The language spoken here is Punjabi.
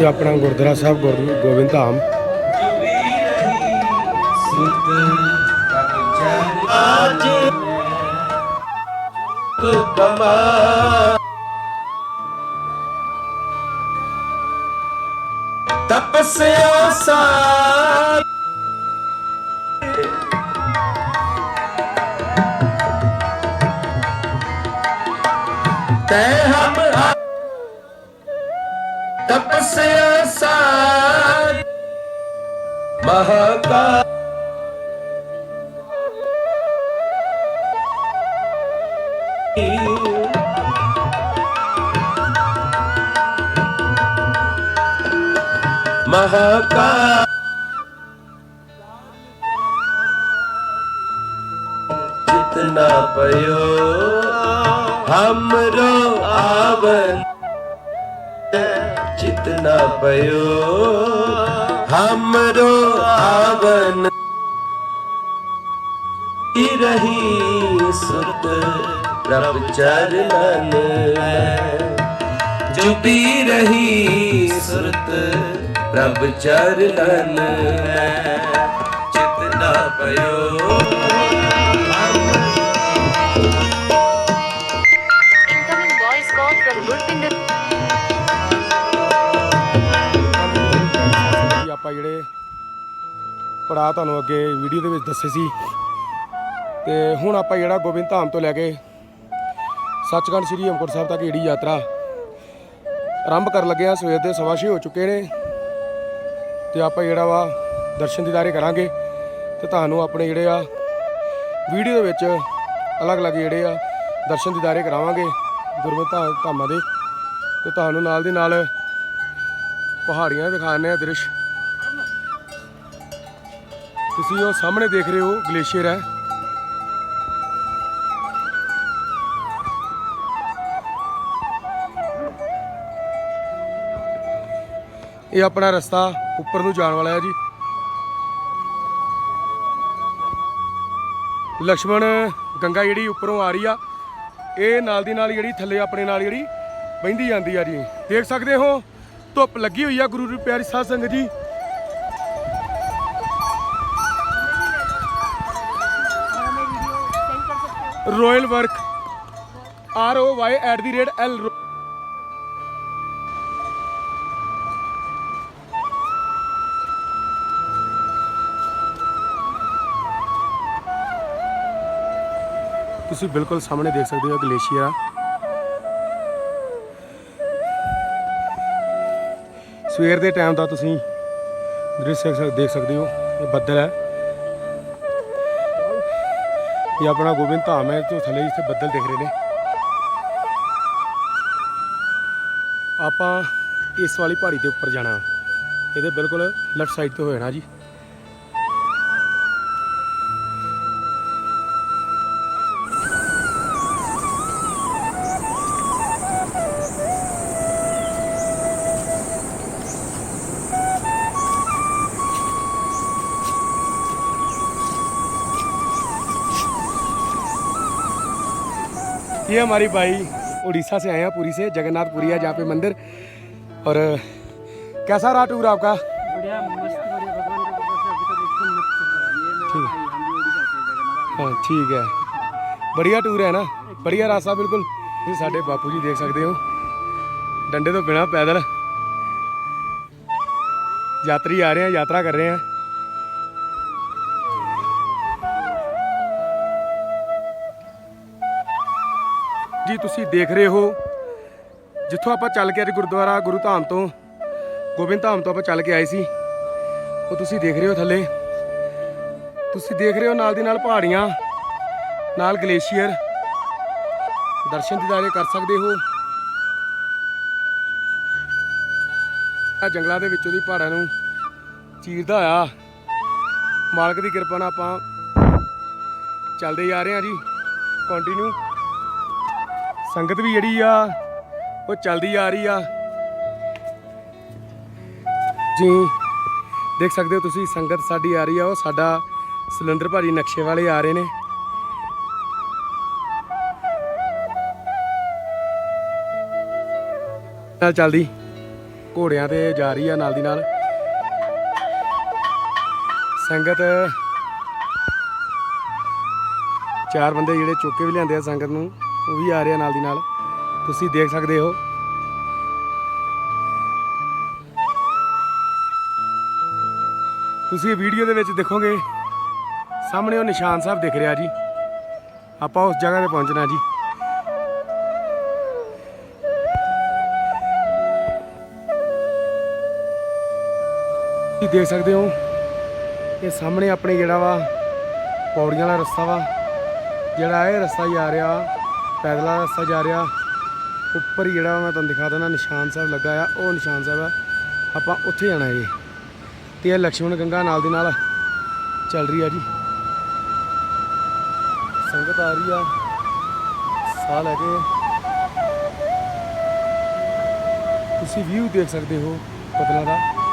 ਇਹ ਆਪਣਾ ਗੁਰਦੁਆਰਾ ਸਾਹਿਬ ਗੁਰ- ਗੋਬਿੰਦ ਧਾਮ। ਤਪਸਿਆ ਸਾਧ ਤੈ ਹਮ ਆ- ਤਪਸਿਆ ਸਾਧ ਮਹਾਕਾ। ਮਹਾਕਾ। ਜਿਤਨਾ ਪਇਓ ਹਮਰੋ ਆਵਨ। ਜਿਤਨਾ ਪਇਓ। ਹਮਰੋ ਆਵਨ। ਹੀ ਰਹੀ ਸੁਤ ਪ੍ਰਭ ਚਰਨਨ? ਚੁਪੀ ਰਹੀ ਸੁਰਤ ਪ੍ਰਭ ਚਰਨਨ। ਚਿਤ ਨਾ ਪਇਓ। ਪੜਾ ਤੁਹਾਨੂੰ ਅੱਗੇ ਵੀਡੀਓ ਦੇ ਵਿੱਚ ਦੱਸੇ ਸੀ। ਤੇ ਹੁਣ ਆਪਾਂ ਜਿਹੜਾ ਗੋਬਿੰਦ ਧਾਮ ਤੋਂ ਲੈ ਕੇ ਸੱਚਖੰਡ ਸ੍ਰੀ ਹੇਮਕੁੰਟ ਸਾਹਿਬ ਤੱਕ ਜਿਹੜੀ ਯਾਤਰਾ ਆਰੰਭ ਕਰਨ ਲੱਗੇ ਆ ਸਵੇਰ ਦੇ ਸਵਾ ਛੇ ਹੋ ਚੁੱਕੇ ਨੇ। ਤੇ ਆਪਾਂ ਜਿਹੜਾ ਵਾ ਦਰਸ਼ਨ ਦੀਦਾਰੇ ਕਰਾਂਗੇ। ਤੇ ਤੁਹਾਨੂੰ ਆਪਣੇ ਜਿਹੜੇ ਆ ਵੀਡੀਓ ਦੇ ਵਿੱਚ ਅਲੱਗ-ਅਲੱਗ ਜਿਹੜੇ ਆ ਦਰਸ਼ਨ ਦੀਦਾਰੇ ਕਰਾਵਾਂਗੇ ਗੁਰਮਤਿ ਧਾ- ਧਾਮਾਂ ਦੇ। ਤੇ ਤੁਹਾਨੂੰ ਨਾਲ ਦੀ ਨਾਲ ਪਹਾੜੀਆਂ ਦਿਖਾਣੇ ਆ ਦ੍ਰਿਸ਼। ਤੁਸੀਂ ਉਹ ਸਾਹਮਣੇ ਦੇਖ ਰਹੇ ਹੋ, ਗਲੇਸ਼ੀਅਰ ਹੈ। ਇਹ ਆਪਣਾ ਰਸਤਾ ਉੱਪਰ ਨੂੰ ਜਾਣ ਵਾਲਾ ਹੈ ਜੀ। ਲక్ష్మణ ਗੰਗਾ ਜਿਹੜੀ ਉੱਪਰੋਂ ਆ ਰਹੀ ਆ, ਇਹ ਨਾਲ ਦੀ ਨਾਲ ਜਿਹੜੀ ਥੱਲੇ ਆਪਣੇ ਨਾਲ ਜਿਹੜੀ ਵਹਿੰਦੀ ਜਾਂਦੀ ਆ ਜੀ। ਦੇਖ ਸਕਦੇ ਹੋ, ਧੁੱਪ ਲੱਗੀ ਹੋਈ ਆ ਗੁਰੂ ਪਿਆਰੀ ਸਾਧ ਸੰਗਤ ਜੀ। Royal work R O Y at the rate L ਤੁਸੀਂ ਬਿਲਕੁਲ ਸਾਹਮਣੇ ਦੇਖ ਸਕਦੇ ਹੋ ਗਲੇਸ਼ੀਅਰ। ਆ ਸਵੇਰ ਦੇ ਟਾਈਮ ਦਾ ਤੁਸੀਂ ਦ੍ਰਿਸ਼ ਦੇਖ ਦੇਖ ਸਕਦੇ ਹੋ, ਇਹ ਬੱਦਲ ਹੈ। ਇਹ ਆਪਣਾ ਗੋਬਿੰਦ ਧਾਮ ਹੈ ਤੋਂ ਥੱਲੇ ਜਿੱਥੇ ਬੱਦਲ ਦਿਖ ਰਹੇ ਨੇ। ਆਪਾਂ ਇਸ ਵਾਲੀ ਪਹਾੜੀ ਦੇ ਉੱਪਰ ਜਾਣਾ। ਇਹਦੇ ਬਿਲਕੁਲ ਲੈਫਟ ਸਾਈਡ ਤੇ ਜਾਣਾ ਜੀ। ये हमारी भाई उड़ीसा से आए हैं पुरी से जगन्नाथपुरी है जहाँ पे मंदिर। और कैसा रहा टूर आपका? बढ़िया जगन्नाथ हाँ ठीक है। बढ़िया टूर है ना? बढ़िया रास्ता बिल्कुल। साढ़े बापू जी देख सकते हो। डंडे तो बिना पैदल। यात्री आ रहे हैं यात्रा कर रहे हैं। ਜੀ ਤੁਸੀਂ ਦੇਖ ਰਹੇ ਹੋ, ਜਿੱਥੋਂ ਆਪਾਂ ਚੱਲ ਕੇ ਅੱਜ ਗੁਰਦੁਆਰਾ ਗੁਰੂ ਧਾਮ ਤੋਂ, ਗੋਬਿੰਦ ਧਾਮ ਤੋਂ ਆਪਾਂ ਚੱਲ ਕੇ ਆਏ ਸੀ। ਉਹ ਤੁਸੀਂ ਦੇਖ ਰਹੇ ਹੋ ਥੱਲੇ। ਤੁਸੀਂ ਦੇਖ ਰਹੇ ਹੋ ਨਾਲ ਦੀ ਨਾਲ ਪਹਾੜੀਆਂ, ਨਾਲ ਗਲੇਸ਼ੀਅਰ। ਦਰਸ਼ਨ ਦੀਦਾਰੇ ਕਰ ਸਕਦੇ ਹੋ। ਆ ਜੰਗਲਾਂ ਦੇ ਵਿੱਚੋਂ ਦੀ ਪਹਾੜਾਂ ਨੂੰ ਚੀਰਦਾ ਹੋਇਆ ਮਾਲਕ ਦੀ ਕਿਰਪਾ ਨਾਲ ਆਪਾਂ ਚੱਲਦੇ ਜਾ ਰਹੇ ਹਾਂ ਜੀ। ਕੰਟੀਨਿਊ ਸੰਗਤ ਵੀ ਜਿਹੜੀ ਆ, ਉਹ ਚੱਲਦੀ ਆ ਰਹੀ ਆ। ਜੀ, ਦੇਖ ਸਕਦੇ ਹੋ ਤੁਸੀਂ, ਸੰਗਤ ਸਾਡੀ ਆ ਰਹੀ ਆ, ਉਹ ਸਾਡਾ ਸਿਲੰਡਰ ਭਾਜੀ ਨਕਸ਼ੇ ਵਾਲੇ ਆ ਰਹੇ ਨੇ। ਨਾਲ ਚੱਲਦੀ, ਘੋੜਿਆਂ ਤੇ ਜਾ ਰਹੀ ਆ ਨਾਲ ਦੀ ਨਾਲ। ਸੰਗਤ, ਚਾਰ ਬੰਦੇ ਜਿਹੜੇ ਚੁੱਕ ਕੇ ਵੀ ਲਿਆਂਦੇ ਆ ਸੰਗਤ ਨੂੰ। ਉਹ ਵੀ ਆ ਰਿਹਾ ਨਾਲ ਦੀ ਨਾਲ। ਤੁਸੀਂ ਦੇਖ ਸਕਦੇ ਹੋ। ਤੁਸੀਂ ਵੀਡੀਓ ਦੇ ਵਿੱਚ ਦੇਖੋਗੇ, ਸਾਹਮਣੇ ਉਹ ਨਿਸ਼ਾਨ ਸਾਹਿਬ ਦਿਖ ਰਿਹਾ ਜੀ। ਆਪਾਂ ਉਸ ਜਗ੍ਹਾ ਤੇ ਪਹੁੰਚਣਾ ਜੀ। ਤੁਸੀਂ ਦੇਖ ਸਕਦੇ ਹੋ, ਇਹ ਸਾਹਮਣੇ ਆਪਣੇ ਜਿਹੜਾ ਵਾ, ਪੌੜੀਆਂ ਵਾਲਾ ਰਸਤਾ ਵਾ। ਜਿਹੜਾ ਇਹ ਰਸਤਾ ਹੀ ਆ ਰਿਹਾ। ਪੈਦਲ ਵਾਲਾ ਰਸਤਾ ਜਾ ਰਿਹਾ। ਉੱਪਰ ਜਿਹੜਾ ਮੈਂ ਤੁਹਾਨੂੰ ਦਿਖਾ ਦਿੰਦਾ, ਨਿਸ਼ਾਨ ਸਾਹਿਬ ਲੱਗਾ ਆ, ਉਹ ਨਿਸ਼ਾਨ ਸਾਹਿਬ ਆ। ਆਪਾਂ ਉੱਥੇ ਜਾਣਾ ਜੀ। ਤੇ ਇਹ ਲక్ష్ਮਣ ਗੰਗਾ ਨਾਲ ਦੀ ਨਾਲ ਚੱਲ ਰਹੀ ਆ ਜੀ। ਸੰਗਤ ਆ ਰਹੀ ਆ। ਸਾਹ ਲੈ ਕੇ ਤੁਸੀਂ ਵੀਊ ਦੇਖ ਸਕਦੇ ਹੋ ਪਤਲਾ ਦਾ।